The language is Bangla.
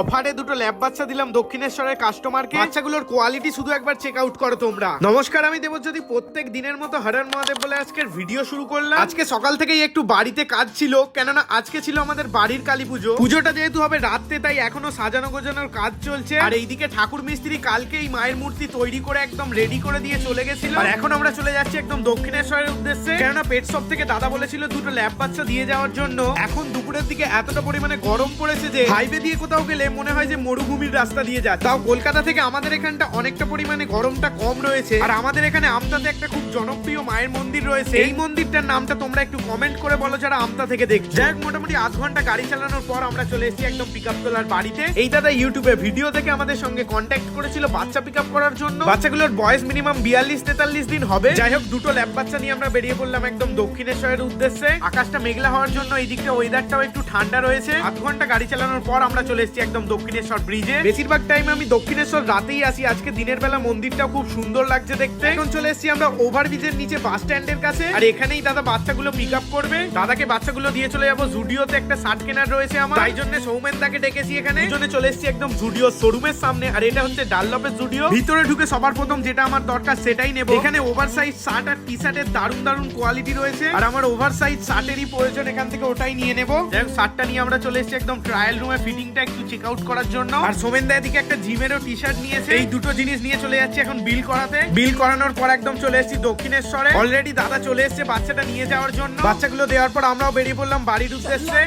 অফারে দুটো ল্যাব বাচ্চা দিলাম দক্ষিণেশ্বরের কাস্টমারকে। বাচ্চাগুলোর কোয়ালিটি শুধু একবার চেক আউট করো তোমরা। নমস্কার, আমি দেবজ্যোতি। প্রত্যেক দিনের মতো হরণ মহাদেব বলে আজকের ভিডিও শুরু করলাম। আজকে সকাল থেকেই একটু বাড়িতে কাজ ছিল, কেননা আজকে ছিল আমাদের বাড়ির কালী পুজো। পুজোটা যেহেতু হবে রাত্রে, তাই এখনও সাজানো গোজানোর কাজ চলছে। আর এইদিকে ঠাকুর মিস্ত্রি কালকেই মায়ের মূর্তি তৈরি করে একদম রেডি করে দিয়ে চলে গেছিল। আর এখন আমরা চলে যাচ্ছি একদম দক্ষিণেশ্বরের উদ্দেশ্যে। কেননা পেট সব থেকে দাদা বলেছিল দুটো ল্যাব বাচ্চা দিয়ে যাওয়ার জন্য। এখন দুপুরের দিকে এতটা পরিমাণে গরম পড়েছে যে হাইওয়ে দিয়ে কোথাও গেলে মনে হয় যে মরুভূমির রাস্তা দিয়ে যায়। তাও কলকাতা থেকে আমাদের এখানটা অনেকটা পরিমাণে গরমটা কম রয়েছে। আর আমাদের এখানে আমতাতে একটা খুব জনপ্রিয় মায়ের মন্দির রয়েছে। এই মন্দিরটার নামটা তোমরা একটু কমেন্ট করে বলো যারা আমতা থেকে দেখছ। যাই মোটামুটি আধ ঘণ্টা গাড়ি চালানোর পর আমরা চলে এসেছি একদম পিক আপ তোলার বাড়িতে। এই দাদা ইউটিউবে ভিডিও থেকে আমাদের সঙ্গে কন্ট্যাক্ট করেছিল বাচ্চা পিক আপ করার জন্য। বাচ্চাগুলোর বয়স মিনিমাম বিয়াল্লিশ তেতাল্লিশ দিন হবে। যাই হোক, দুটো ল্যাব বাচ্চা নিয়ে আমরা বেরিয়ে পড়লাম একদম দক্ষিণেশ্বরের উদ্দেশ্যে। আকাশটা মেঘলা হওয়ার জন্য এই দিকটা ওয়েদারটাও একটু ঠান্ডা রয়েছে। আধ ঘণ্টা গাড়ি চালানোর পর আমরা চলে এসেছি একদম দক্ষিণেশ্বর ব্রিজে বেশিরভাগ টাইম আমি দক্ষিণেশ্বর রাতেই আসি। আজকে দিনের বেলা মন্দিরটাও খুব সুন্দর লাগছে দেখতে। এখন চলে এসেছি আমরা ওভার ব্রিজের নিচে বাস স্ট্যান্ডের কাছে। আর এখানেই দাদা বাচ্চাগুলো পিক আপ করবে। দাদাকে বাচ্চাগুলো দিয়ে চলে যাব। জুডিওতে একটা শার্ট কেনার রয়েছে আমার। তাই জন্য সৌমেন দাকে ডেকেছি এখানে। দুজনে চলে এসেছি একদম জুডিও শোরুমের সামনে। আর এটা হচ্ছে ডাল্লপের জুডিও। ভিতরে ঢুকে সবার প্রথম যেটা আমার দরকার সেটাই নেব। এখানে ওভার সাইজ শার্ট আর টি শার্টের দারুণ দারুণ কোয়ালিটি রয়েছে। আর আমার ওভার সাইজ শার্টেরই প্রয়োজন এখান থেকে ওটাই নিয়ে নেব। শার্টটা নিয়ে আমরা চলে এসেছি একদম ট্রায়াল রুমে ফিটিংটা একটু চেক আউট করার জন্য। আর সোমেন দা এদিকে একটা জিমেরও টি শার্ট নিয়েছে। এই দুটো জিনিস নিয়ে চলে যাচ্ছে এখন বিল করাতে। বিল করানোর পর একদম চলে এসেছি দক্ষিণেশ্বরে। অলরেডি দাদা চলে এসছে বাচ্চাটা নিয়ে যাওয়ার জন্য। বাচ্চাগুলো দেওয়ার পর আমরাও বেরিয়ে পড়লাম বাড়ির উদ্দেশ্যে।